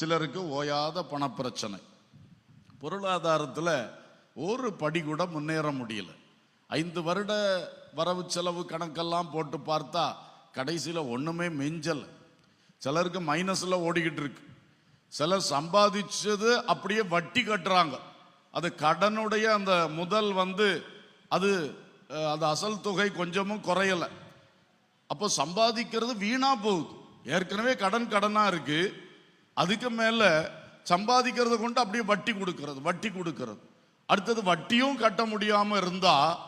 சிலருக்கு ஓயாத பணப்பிரச்சனை. பொருளாதாரத்தில் ஒரு படி கூட முன்னேற முடியல. ஐந்து வருட வரவு செலவு கணக்கெல்லாம் போட்டு பார்த்தா கடைசியில் ஒன்றுமே மிஞ்சல். சிலருக்கு மைனஸில் ஓடிக்கிட்டு இருக்கு. சிலர் சம்பாதிச்சது அப்படியே வட்டி கட்டுறாங்க. அது கடனுடைய அந்த முதல் வந்து அது அது அசல் தொகை கொஞ்சமும் குறையலை. அப்போ சம்பாதிக்கிறது வீணாக போகுது. ஏற்கனவே கடன் கடனாக இருக்குது அதுக்கு மேல சம்பாதிக்கிறத கொண்டு அப்படியே வட்டி கொடுக்கறது வட்டி கொடுக்கறது. அடுத்தது வட்டியும் கட்ட முடியாம இருந்தா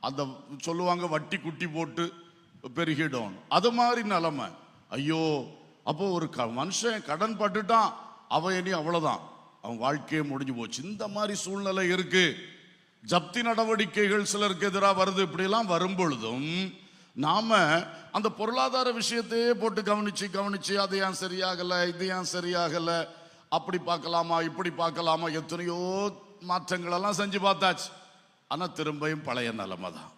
அந்த சொல்லுவாங்க வட்டி குட்டி போட்டு பெருகிடும். அது மாதிரி நிலைமை. ஐயோ அப்போ ஒரு க- மனுஷன் கடன் பட்டுட்டான் அவன் இனி அவ்வளோதான் அவன் வாழ்க்கையே முடிஞ்சு போச்சு. இந்த மாதிரி சூழ்நிலை இருக்கு. ஜப்தி நடவடிக்கைகள் சிலருக்கு எதிராக வருது. இப்படிலாம் வரும் பொழுதும் நாம அந்த பொருளாதார விஷயத்தையே போட்டு கவனிச்சு கவனிச்சு அது ஏன் சரியாகலை இது ஏன் சரியாகலை அப்படி பார்க்கலாமா இப்படி பார்க்கலாமா எத்தனையோ மாற்றங்கள் எல்லாம் செஞ்சு பார்த்தாச்சு. ஆனால் திரும்பியும் பழைய நிலைமை தான்.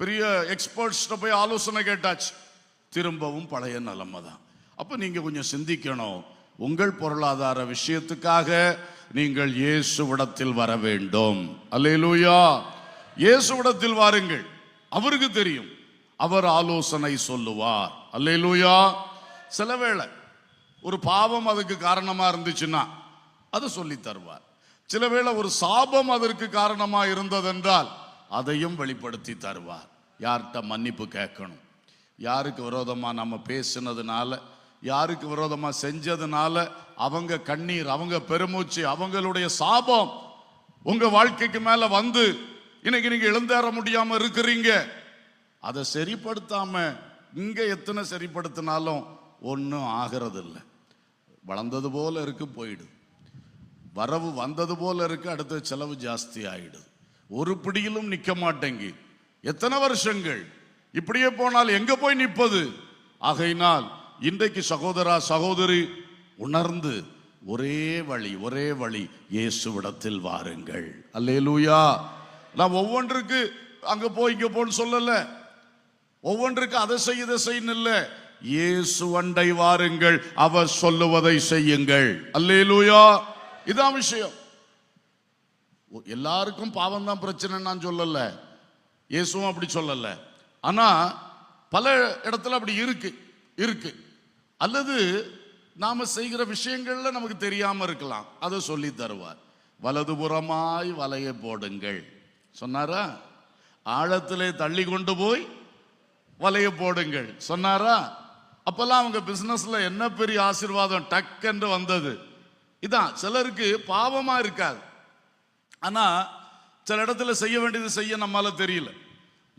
பெரிய எக்ஸ்பர்ட்ஸ்கிட்ட போய் ஆலோசனை கேட்டாச்சு. திரும்பவும் பழைய நிலைமை தான். அப்போ நீங்கள் கொஞ்சம் சிந்திக்கணும். உங்கள் பொருளாதார விஷயத்துக்காக நீங்கள் இயேசுவிடத்தில் வர வேண்டும். அல்லேலூயா! இயேசுவிடத்தில் வாருங்கள். அவருக்கு தெரியும். அவர் ஆலோசனை சொல்லுவார். அல்லேலூயா. சில வேளை ஒரு பாவம் அதுக்கு காரணமா இருந்துச்சுன்னா அதை சொல்லி தருவார். சில வேளை ஒரு சாபம் அதற்கு காரணமா இருந்ததென்றால் அதையும் வெளிப்படுத்தி தருவார். யார்கிட்ட மன்னிப்பு கேட்கணும்? யாருக்கு விரோதமா நம்ம பேசினதுனால யாருக்கு விரோதமா செஞ்சதுனால அவங்க கண்ணீர் அவங்க பெருமூச்சு அவங்களுடைய சாபம் உங்க வாழ்க்கைக்கு மேல வந்து இன்னைக்கு நீங்க எழுந்தேற முடியாம இருக்கிறீங்க. அதை சரிப்படுத்தாம இங்க எத்தனை சரிப்படுத்தினாலும் ஒன்றும் ஆகிறது இல்லை வளர்ந்தது போல இருக்கு போயிடுது. வரவு வந்தது போல இருக்கு அடுத்த செலவு ஜாஸ்தி ஆயிடுது. ஒரு பிடியிலும் நிற்க மாட்டேங்கி. எத்தனை வருஷங்கள்? இப்படியே போனால் எங்க போய் நிற்பது ஆகையினால் இன்றைக்கு சகோதரா சகோதரி உணர்ந்து ஒரே வழி ஒரே வழி இயேசுவிடத்தில் வாருங்கள். அல்லேலூயா. நான் ஒவ்வொன்றுக்கு அங்க போய் இங்க போன்னு சொல்லலை. ஒவ்வொன்றுக்கு அதை செய் இதை செய்யணும் இல்லை. இயேசு அண்டை வாருங்கள் அவர் சொல்லுவதை செய்யுங்கள். அல்லேலூயா. இதான் விஷயம். ஒ- எல்லாருக்கும் பாவம் தான் பிரச்சனை நான் சொல்லல. இயேசுவும் அப்படி சொல்லல. ஆனா பல இடத்துல அப்படி இருக்கு இருக்கு. அல்லது நாம செய்கிற விஷயங்கள்ல நமக்கு தெரியாம இருக்கலாம். அதை சொல்லி தருவார். வலதுபுறமாய் வலையை போடுங்கள். சொன்னாரா? ஆழத்திலே தள்ளி கொண்டு போய் வலைய போடுங்கள். சொன்னாரா? அப்பெல்லாம் அவங்க பிசினஸ்ல என்ன பெரிய ஆசீர்வாதம் டக்குன்னு வந்தது. இதான் சிலருக்கு பாவமா இருக்காது. ஆனா சில இடத்துல செய்ய வேண்டியது செய்ய நம்மால தெரியல.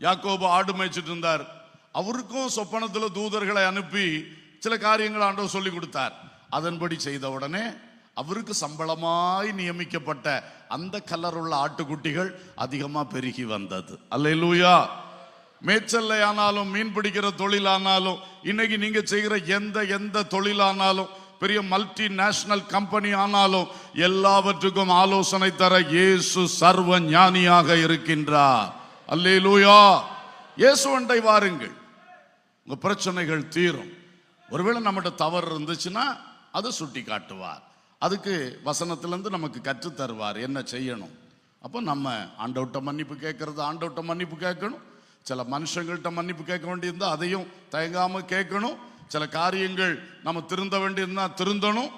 யாக்கோபு ஆடு மேய்ச்சிட்டு இருந்தார். அவருக்கும் சொப்பனத்துல தூதர்களை அனுப்பி சில காரியங்களை ஆண்டவர் சொல்லி கொடுத்தார். அதன்படி செய்த உடனே அவருக்கு சம்பளமாய் நியமிக்கப்பட்ட அந்த கலர் உள்ள ஆட்டுக்குட்டிகள் அதிகமா பெருகி வந்தது. அல்லேலூயா! மேய்ச்சல்லை ஆனாலும் மீன் பிடிக்கிற தொழிலானாலும் இன்னைக்கு நீங்க செய்கிற எந்த எந்த தொழிலானாலும் பெரிய மல்டி நேஷனல் கம்பெனி ஆனாலும் எல்லாவற்றுக்கும் ஆலோசனை தர இயேசு சர்வ ஞானியாக இருக்கின்றார். அல்லேலூயா! இயேசுவண்டை வாருங்கள். உங்க பிரச்சனைகள் தீரும். ஒருவேளை நம்மகிட்ட தவறு இருந்துச்சுன்னா அதை சுட்டி காட்டுவார் அதுக்கு வசனத்திலேருந்து நமக்கு கற்றுத் தருவார் என்ன செய்யணும்? அப்போ நம்ம ஆண்டவட்ட மன்னிப்பு கேட்கறது ஆண்டவட்ட மன்னிப்பு கேட்கணும். சில மனுஷங்கள்ட்ட மன்னிப்பு கேட்க வேண்டியிருந்தா அதையும் தயங்காமல் கேட்கணும். சில காரியங்கள் நம்ம திருந்த வேண்டியிருந்தா திருந்தணும்.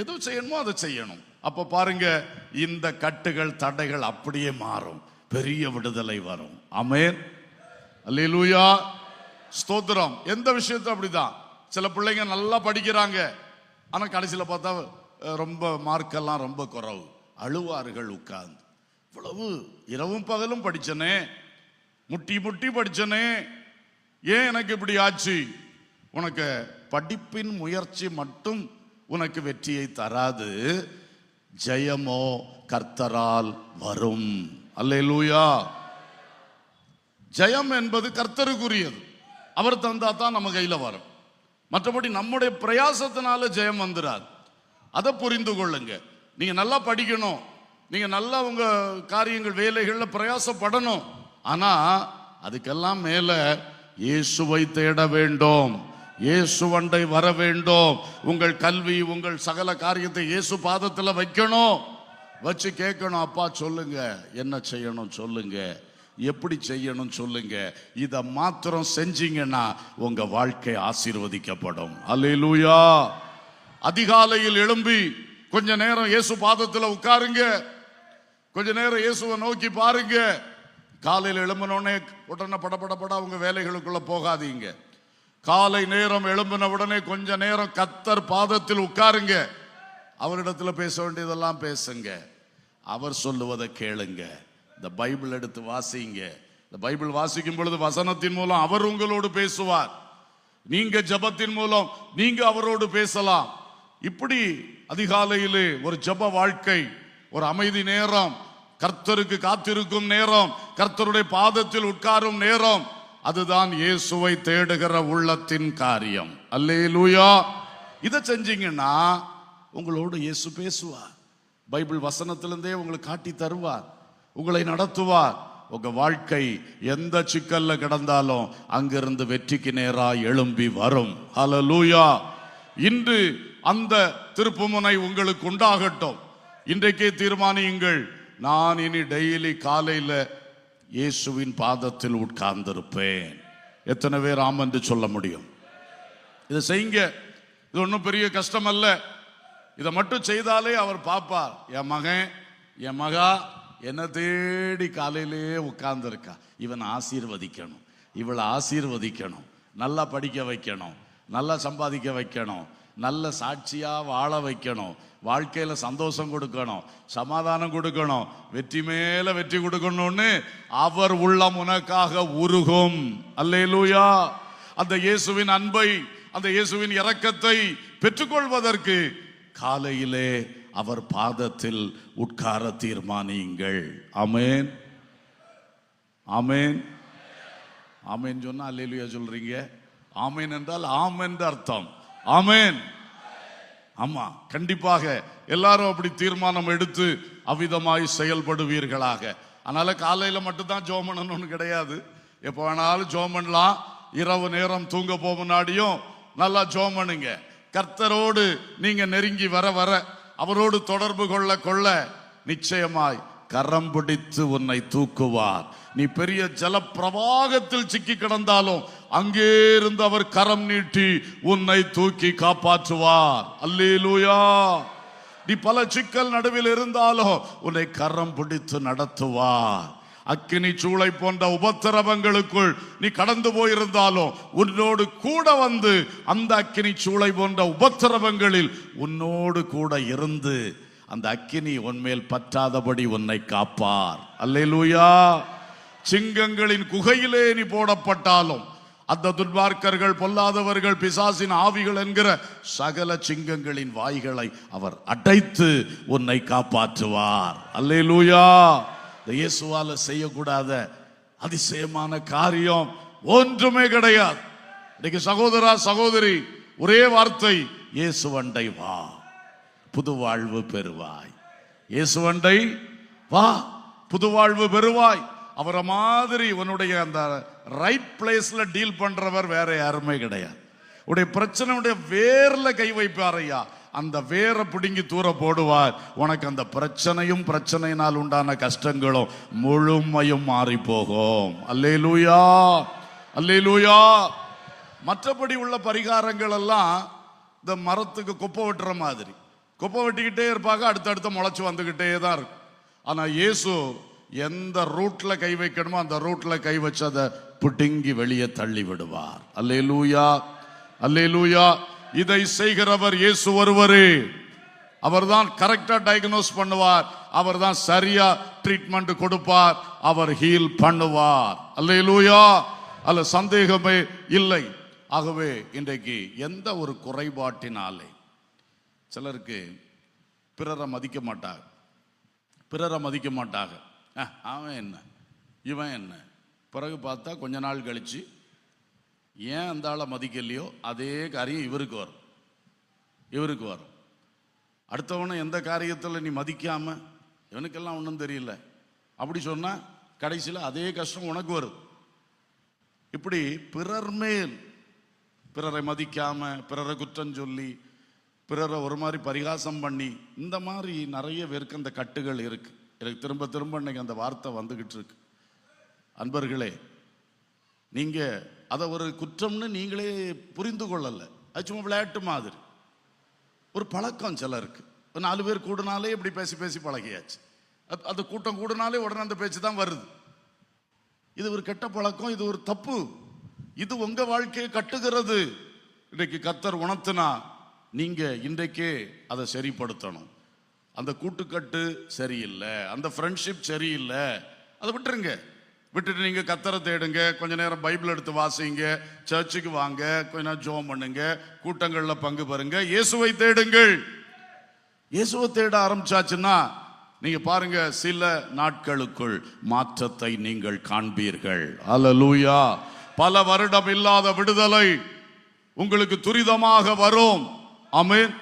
எது செய்யணுமோ அதை செய்யணும். அப்போ பாருங்க இந்த கட்டுகள் தடைகள் அப்படியே மாறும். பெரிய விடுதலை வரும். அமேன் அல்லூயா ஸ்தோத்திரம். எந்த விஷயத்தும் அப்படிதான். சில பிள்ளைங்க நல்லா படிக்கிறாங்க. ஆனால் கடைசியில் பார்த்தா ரொம்ப மார்க்கெல்லாம் ரொம்ப குறவு. அழுவார்கள் உட்கார்ந்து. இவ்வளவு இரவும் பகலும் படித்தனே முட்டி முட்டி படிச்சனே. ஏன் எனக்கு இப்படி ஆச்சு? உனக்கு படிப்பின் முயற்சி மட்டும் உனக்கு வெற்றியை தராது. ஜெயமோ கர்த்தரால் வரும். அல்லேலூயா. ஜெயம் என்பது கர்த்தருக்குரியது. அவர் தந்தா தான் நம்ம கையில் வரும். மற்றபடி நம்முடைய பிரயாசத்தினால ஜெயம் வந்துடாது அதை புரிந்து கொள்ளுங்க. நீங்க நல்லா படிக்கணும். நீங்க நல்லா உங்க காரியங்கள் வேலைகளில் பிரயாசப்படணும். ஆனா அதுக்கெல்லாம் மேல இயேசுவை தேட வேண்டும். இயேசுவண்டை வர வேண்டும். உங்கள் கல்வி உங்கள் சகல காரியத்தை இயேசு பாதத்துல வைக்கணும். வச்சு கேட்கணும் அப்பா சொல்லுங்க. என்ன செய்யணும் சொல்லுங்க. எப்படி செய்யணும் சொல்லுங்க. இத மாத்திரம் செஞ்சீங்கன்னா உங்க வாழ்க்கை ஆசீர்வதிக்கப்படும். அல்லேலூயா அதிகாலையில் எழும்பி கொஞ்ச நேரம் இயேசு பாதத்துல உட்காருங்க. கொஞ்ச நேரம் இயேசுவை நோக்கி பாருங்க. காலையில் எழும்பினோடனே உடனே படப்படப்பட அவங்க வேலைகளுக்குள்ளே வேலைகளுக்குள்ள போகாதீங்க. காலை நேரம் எழும்பின உடனே கொஞ்ச நேரம் கத்தர் பாதத்தில் உட்காருங்க. அவரிடத்துல பேச வேண்டியதெல்லாம் பேசுங்க. அவர் சொல்லுவதை கேளுங்க. இந்த பைபிள் எடுத்து வாசிங்க. இந்த பைபிள் வாசிக்கும் பொழுது வசனத்தின் மூலம் அவர் உங்களோடு பேசுவார். நீங்க ஜெபத்தின் மூலம் நீங்க அவரோடு பேசலாம். இப்படி அதிகாலையிலே ஒரு ஜெப வாழ்க்கை ஒரு அமைதி நேரம் கர்த்தருக்கு காத்திருக்கும் நேரம் கர்த்தருடைய பாதத்தில் உட்காரும் நேரம் அதுதான் இயேசுவை தேடுகிற உள்ளத்தின் காரியம். அல்லேலூயா. இதை செஞ்சீங்கன்னா உங்களோடு இயேசு பேசுவார். பைபிள் வசனத்திலிருந்தே உங்களை காட்டி தருவார். உங்களை நடத்துவார். உங்க வாழ்க்கை எந்த சிக்கல்ல கிடந்தாலும் அங்கிருந்து வெற்றிக்கு நேரா எழும்பி வரும். ஹalleluya இன்று அந்த திருப்புமுனை உங்களுக்கு உண்டாகட்டும். இன்றைக்கே தீர்மானியுங்கள். நான் இனி டெய்லி காலையில் இயேசுவின் பாதத்தில் உட்கார்ந்திருப்பேன். எத்தனை பேர் ஆம் என்று சொல்ல முடியும்? இதை செய்யுங்க. இது ஒன்றும் பெரிய கஷ்டம் அல்ல இதை மட்டும் செய்தாலே அவர் பார்ப்பார். என் மகன் என் மகா என்ன தேடி காலையிலேயே உட்கார்ந்துருக்கா. இவன் ஆசீர்வதிக்கணும். இவளை ஆசீர்வதிக்கணும். நல்லா படிக்க வைக்கணும். நல்லா சம்பாதிக்க வைக்கணும். நல்ல சாட்சியா வாழ வைக்கணும். வாழ்க்கையில சந்தோஷம் கொடுக்கணும். சமாதானம் கொடுக்கணும். வெற்றி மேல வெற்றி கொடுக்கணும்னு அவர் உள்ளம் உனக்காக உருகும். அல்லேலூயா. அந்த இயேசுவின் அன்பை அந்த இயேசுவின் இரக்கத்தை பெற்றுக்கொள்வதற்கு காலையிலே அவர் பாதத்தில் உட்கார தீர்மானியுங்கள். அமேன் ஆமென். ஆமென் சொன்னா அல்லேலூயா சொல்றீங்க? ஆமேன் என்றால் ஆம் என்று அர்த்தம். ஆமேன். ஆமா கண்டிப்பாக எல்லாரும் அப்படி தீர்மானம் எடுத்து அவ்விதமாய் செயல்படுவீர்களாக. அதனால காலையில மட்டும்தான் ஜோம் பண்ணணும்னு கிடையாது. எப்போ வேணாலும் ஜோம் பண்ணலாம் இரவு நேரம் தூங்க போக முன்னாடியும் நல்லா ஜோம் பண்ணுங்க கர்த்தரோடு நீங்க நெருங்கி வர வர அவரோடு தொடர்பு கொள்ள கொள்ள நிச்சயமாய் கரம் பிடித்து உன்னை தூக்குவார். நீ பெரிய ஜல பிரவாகத்தில் சிக்கி கிடந்தாலும் அங்கே இருந்து அவர் கரம் நீட்டி உன்னை தூக்கி காப்பாற்றுவார். அல்லேலூயா. நீ பல சிக்கல் நடுவில் இருந்தாலும் உன்னை கரம் பிடித்து நடத்துவார். அக்கினி சூளை போன்ற உபத்திரவங்களுக்குள் நீ கடந்து போயிருந்தாலும் உன்னோடு கூட வந்து அந்த அக்கினி சூளை போன்ற உபத்திரவங்களில் உன்னோடு கூட இருந்து அந்த அக்கினி உன்மேல் பற்றாதபடி உன்னை காப்பார். அல்லேலூயா. சிங்கங்களின் குகையிலே நீ போடப்பட்டாலும் அந்த துன்மார்க்கர்கள் பொல்லாதவர்கள் பிசாசின் ஆவிகள் என்கிற சகல சிங்கங்களின் வாய்களை அவர் அடைத்து உன்னை காப்பாற்றுவார். அல்லேலூயா. இந்த இயேசுவால செய்யக்கூடாத அதிசயமான காரியம் ஒன்றுமே கிடையாது. இன்னைக்கு சகோதரா சகோதரி ஒரே வார்த்தை இயேசுவண்டை வா. புது வாழ்வு பெறுவாய். இயேசுவண்டை வா. புது வாழ்வு பெறுவாய். அவரை மாதிரி உன்னுடைய அந்த ரைட் பிளேஸ்ல டீல் பண்றவர் வேற யாருமே கிடையாது. உடைய பிரச்சனையுடைய வேர்ல கை வைப்பார் ஐயா. அந்த வேரை பிடுங்கி தூர போடுவார். உனக்கு அந்த பிரச்சனையும் பிரச்சனையினால் உண்டான கஷ்டங்களும் முழுமையும் மாறி போகும். அல்லே லூயா மற்றபடி உள்ள பரிகாரங்கள் எல்லாம் இந்த மரத்துக்கு குப்பை வெட்டுற மாதிரி. குப்பை வெட்டிக்கிட்டே இருப்பாங்க அடுத்தடுத்து முளைச்சு வந்துக்கிட்டே தான் இருக்கும். ஆனால் இயேசு எந்த ரூட்ல கை வைக்கணுமோ அந்த ரூட்ல கை வச்சு அதை பிடுங்கி வெளியே தள்ளி விடுவார். அல்லையே லூயா அல்லே லூயா இதை செய்கிறவர் இயேசு ஒருவரே. அவர்தான் கரெக்டா டயக்னோஸ் பண்ணுவார். அவர்தான் சரியா ட்ரீட்மெண்ட் கொடுப்பார். அவர் ஹீல் பண்ணுவார். அல்லேலூயா. அல்ல சந்தேகமே இல்லை. ஆகவே இன்றைக்கு எந்த ஒரு குறைபாட்டினாலே சிலருக்கு பிறரை மதிக்க மாட்டார். பிறரை மதிக்க மாட்டாங்க அவன் என்ன? இவன் என்ன? பிறகு பார்த்தா கொஞ்ச நாள் கழிச்சு ஏன் அந்த ஆளை மதிக்கலையோ அதே காரியம் இவருக்கு வரும். இவருக்கு வரும். அடுத்தவனை எந்த காரியத்தில் நீ மதிக்காம இவனுக்கெல்லாம் ஒன்றும் தெரியல. அப்படி சொன்னால் கடைசியில் அதே கஷ்டம் உனக்கு வரும். இப்படி பிறர் மேல் பிறரை மதிக்காம பிறரை குற்றம் சொல்லி பிறரை ஒரு மாதிரி பரிகாசம் பண்ணி இந்த மாதிரி நிறைய பேருக்கு அந்த கட்டுகள் இருக்குது எனக்கு திரும்ப திரும்ப இன்னைக்கு அந்த வார்த்தை வந்துக்கிட்டு இருக்கு அன்பர்களே நீங்கள் அதை ஒரு குற்றம்னு நீங்களே புரிந்து கொள்ளலை. அது சும்மா விளையாட்டு மாதிரி. ஒரு பழக்கம் சிலருக்கு. ஒரு நாலு பேர் கூடுனாலே இப்படி பேசி பேசி பழகியாச்சு. அது- கூட்டம் கூடுனாலே உடனே அந்த பேச்சு தான் வருது. இது ஒரு கெட்ட பழக்கம் இது ஒரு தப்பு. இது உங்க வாழ்க்கையை கட்டுகிறது. இன்னைக்கு கத்தர் உணர்த்தினா நீங்க இன்றைக்கே அதை சரிப்படுத்தணும். அந்த கூட்டுக்கட்டு சரியில்லை அந்த ஃப்ரெண்ட்ஷிப் சரியில்லை. அதை விட்டுருங்க. விட்டுட்டு நீங்கள் கத்தரை தேடுங்க கொஞ்ச நேரம் பைபிள் எடுத்து வாசிங்க சர்ச்சுக்கு வாங்க கொஞ்ச நேரம் ஜோம் பண்ணுங்க கூட்டங்களில் பங்கு பெறுங்க. இயேசுவை தேடுங்கள். இயேசுவை தேட ஆரம்பிச்சாச்சுன்னா நீங்க பாருங்க சில நாட்களுக்குள் மாற்றத்தை நீங்கள் காண்பீர்கள். அலலூயா பல வருடம் இல்லாத விடுதலை உங்களுக்கு துரிதமாக வரும். அமீன்